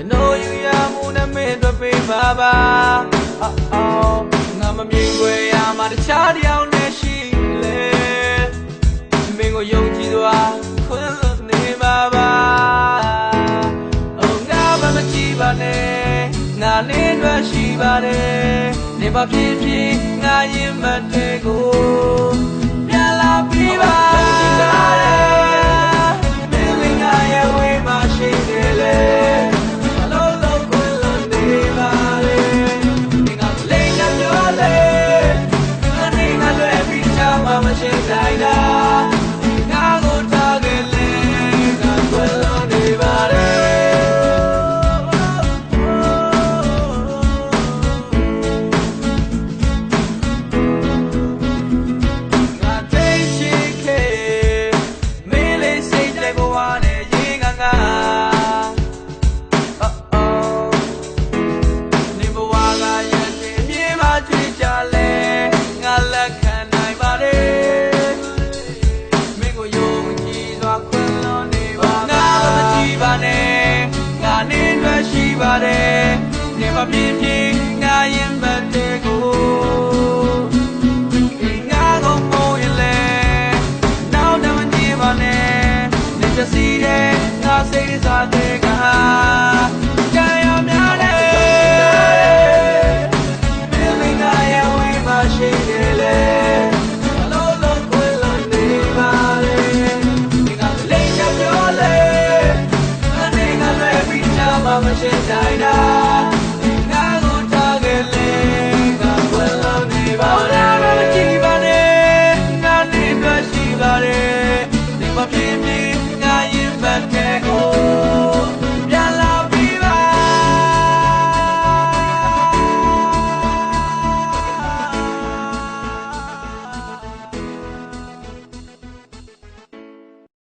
ကျွန်တော်ယူရမှုနဲ့မင်းတို့ပေးပါပါအော်အော်ငါမမြင်ွယ်ရမှာတခြားတယောက်နဲ့ရှိလေမင်းကိုယုံကြည်စွာခွင့်လွှတ်နေပါပါအော်ငါမမကြည့်ပါနဲ့ငါလေးတွေ့ရှိပါတယ်နေပါဖြစ်ဖြစ်ငါရင်မတဲကိုပြန်လာပြီးပါ တယ်နေမပြင်းပြင်း deine